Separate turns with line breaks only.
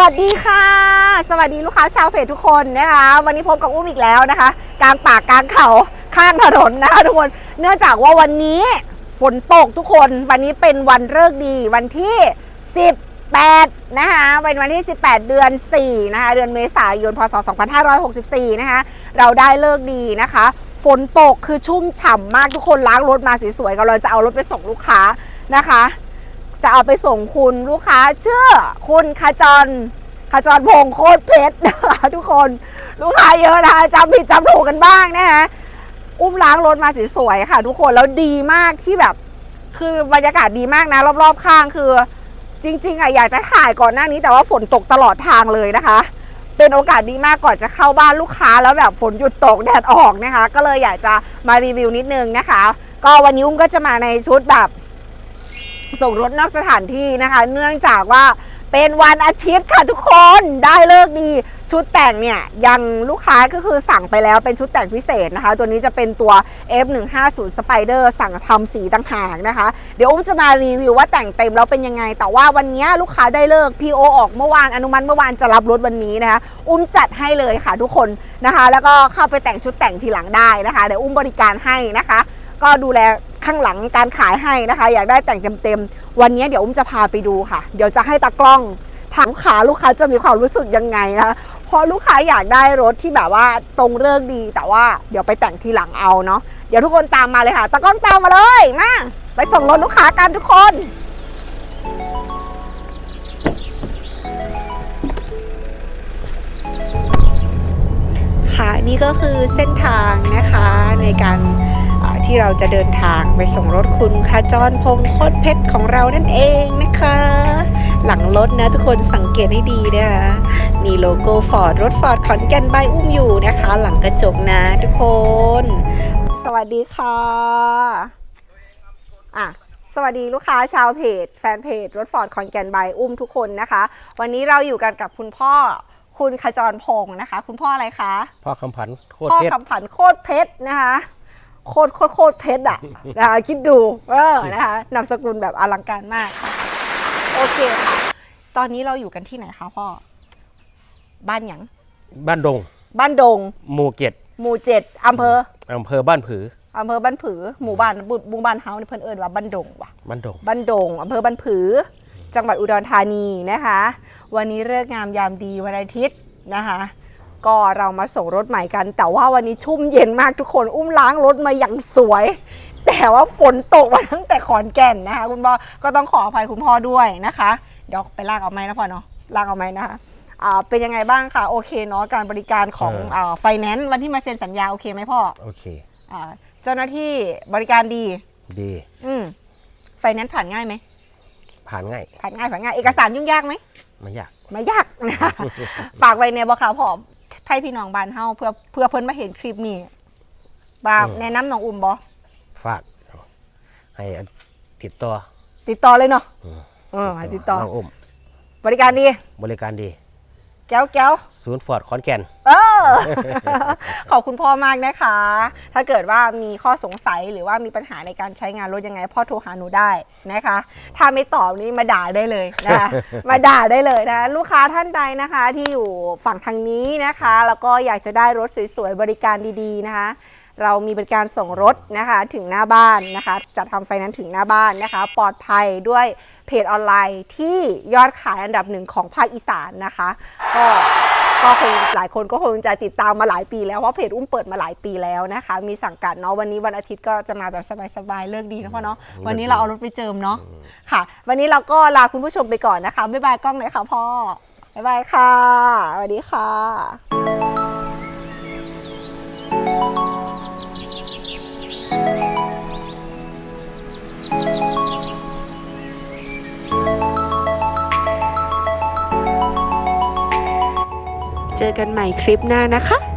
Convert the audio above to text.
วัสดีค่ะ สวัสดีลูกค้าชาวเพจทุกคนนะคะ วันนี้พบกับอุ้มอีกแล้วนะคะ กลางป่ากลางเขาข้างถนนนะคะทุกคน เนื่องจากว่าวันนี้ฝนตกทุกคน วันนี้เป็นวันเลิกดีวันที่ 18 นะคะเป็นวันที่ 18 เดือน 4 นะคะ เดือนเมษายน พศ 2564 นะคะ เราได้เลิกดีนะคะ ฝนตกคือชุ่มฉ่ำมากทุกคนล้างรถมาสวยๆกำลังจะเอารถไปส่งลูกค้านะคะ จะเอาไปส่งคุณลูกค้าเชื่อคุณขจรขจรพงโคตรเพชรนะคะทุกคนลูกค้าเยอะนะคะจำผิดจำถูกกันบ้างนะคะอุ้มล้างรถมาสวยๆค่ะ ทุกคนแล้วดีมากที่แบบ คือบรรยากาศดีมากนะ รอบๆข้างคือ จริง ๆอะอยากจะถ่ายก่อนหน้านี้แต่ว่าฝนตกตลอดทางเลยนะคะ เป็นโอกาสดีมากก่อนจะเข้าบ้านลูกค้าแล้วแบบฝนหยุดตกแดดออกนะคะ ก็เลยอยากจะมารีวิวนิดนึงนะคะ ก็วันนี้อุ้มก็จะมาในชุดแบบ ส่งรถนอกสถานที่นะคะ เนื่องจากว่าเป็นวันอาทิตย์ค่ะทุกคนได้เลิกดีชุดแต่งเนี่ยยังลูกค้าก็คือสั่งไปแล้วเป็นชุดแต่งพิเศษนะคะ ตัวนี้จะเป็นตัว F150 Spider สั่งทำสีต่างหากนะคะ เดี๋ยวอุ้มจะมารีวิวว่าแต่งเต็มแล้วเป็นยังไง แต่ว่าวันนี้ลูกค้าได้เลิก PO ออกเมื่อวานอนุมัติเมื่อวานจะรับรถวันนี้นะคะ อุ้มจัดให้เลยค่ะทุกคนนะคะ แล้วก็เข้าไปแต่งชุดแต่งทีหลังได้นะคะเดี๋ยวอุ้มบริการให้นะคะ ก็ดูแล ข้างหลังการขายให้นะคะ อยากได้แต่งเต็มๆ วันนี้เดี๋ยวอุ้มจะพาไปดูค่ะ เดี๋ยวจะให้ตากล้องถามลูกค้าลูกค้าจะมีความรู้สึกยังไงนะคะเพราะลูกค้าอยากได้รถที่แบบว่าตรงเลิกดีแต่ว่าเดี๋ยวไปแต่งทีหลังเอาเนาะเดี๋ยวทุกคนตามมาเลยค่ะตากล้องตามมาเลยมาไปส่งรถลูกค้ากันทุกคนค่ะนี่ก็คือเส้นทางนะคะในการ ที่เราจะเดินทางไปส่งรถคุณขจรพงษ์โคตรเพชรของเรานั่นเองนะคะ หลังรถนะทุกคนสังเกตให้ดีนะคะมีโลโก้ฟอร์ดรถฟอร์ดขอนแก่นใบอุ้มอยู่นะคะ หลังกระจกนะทุกคน สวัสดีค่ะอะสวัสดีลูกค้าชาวเพจ แฟนเพจรถฟอร์ดขอนแก่นใบอุ้มทุกคนนะคะ วันนี้เราอยู่กันกับคุณพ่อคุณขจรพงษ์นะคะ คุณพ่ออะไรคะ
พ่อคำผันโคตร
พ่อ
เพชร
คำผันโคตรเพชรนะคะ โคตรโคตรโคตรเพชรอะนะคะคิดดูเออนะคะนามสกุลแบบอลังการมาก โอเคค่ะ ตอนนี้เราอยู่กันที่ไหนคะพ่อ บ้านหยัง
บ้านดง
บ้านดง
หมู่เจ็ด
หมู่เจ็ดอำเภอ
อำเภอบ้านผือ
อำเภอบ้านผือ หมู่บ้านบุหมู่บ้านเฮานี่เพิ่นเอิ้นว่าบ้านดงว่ะ
บ้านดง
บ้านดงอำเภอบ้านผือ จังหวัดอุดรธานีนะคะ วันนี้เลิกษ์งามยามดีวันอาทิตย์นะคะ ก็เรามาส่งรถใหม่กัน แต่ว่าวันนี้ชุ่มเย็นมากทุกคนอุ้มล้างรถมาอย่างสวย แต่ว่าฝนตกมาตั้งแต่ขอนแก่นนะคะ คุณพ่อก็ต้องขออภัยคุณพ่อด้วยนะคะ เดี๋ยวไปลากเอาไหมนะพ่อเนาะลากเอาไหมนะคะอ่าเป็นยังไงบ้างคะโอเคเนาะการบริการของไฟแนนซ์วันที่มาเซ็นสัญญาโอเคไหมพ่อ
โอเค
อ่าเจ้าหน้าที่บริการดี
ดี
อืมไฟแนนซ์ผ่านง่ายไหม
ผ่านง่าย
ผ่านง่ายผ่านง่ายเอกสารยุ่งยากไหม
ไม่ยาก
ไม่ยากนะฝากไว้ในบ่ค่ะพ่อ ให้พี่น้องบ้านเฮาเพื่อเพื่อเพิ่นมาเห็นคลิปนี้บาแนะนำน้องอุ่มบ่
ฝากให้ติดต่อ
ติดต่อเลยเนาะ
อืม
เออให้ติดต่อ
น้องอุ้ม
บริการดี
บริการดี
แก้วแก้ว
ศูนย์ฟอร์ดขอนแก่น
เออ ขอบคุณพ่อมากนะคะ ถ้าเกิดว่ามีข้อสงสัยหรือว่ามีปัญหาในการใช้งานรถยังไง พ่อโทรหาหนูได้นะคะ ถ้าไม่ตอบนี้มาด่าได้เลยนะคะมาด่าได้เลยนะ ลูกค้าท่านใดนะคะที่อยู่ฝั่งทางนี้นะคะ แล้วก็อยากจะได้รถสวยๆ บริการดีๆนะคะเรามีบริการส่งรถนะคะถึงหน้าบ้านนะคะจัดทำไฟนั้นซ์ถึงหน้าบ้านนะคะ ปลอดภัยด้วยเพจออนไลน์ที่ยอดขายอันดับหนึ่งของภาคอีสานนะคะ ก็ ก็คงหลายคนก็คงจะติดตามมาหลายปีแล้ว เพราะเพจอุ้มเปิดมาหลายปีแล้วนะคะ มีสั่งกัดเนาะวันนี้วันอาทิตย์ก็จะมาแบบสบายๆเลิกดีนะพ่อเนาะวันนี้เราเอารถไปเจิมเนาะค่ะ วันนี้เราก็ลาคุณผู้ชมไปก่อนนะคะบ๊ายบายกล้องเลยค่ะพ่อบ๊ายบายค่ะสวัสดีค่ะ
จอกันใหม่คลิปหน้านะคะ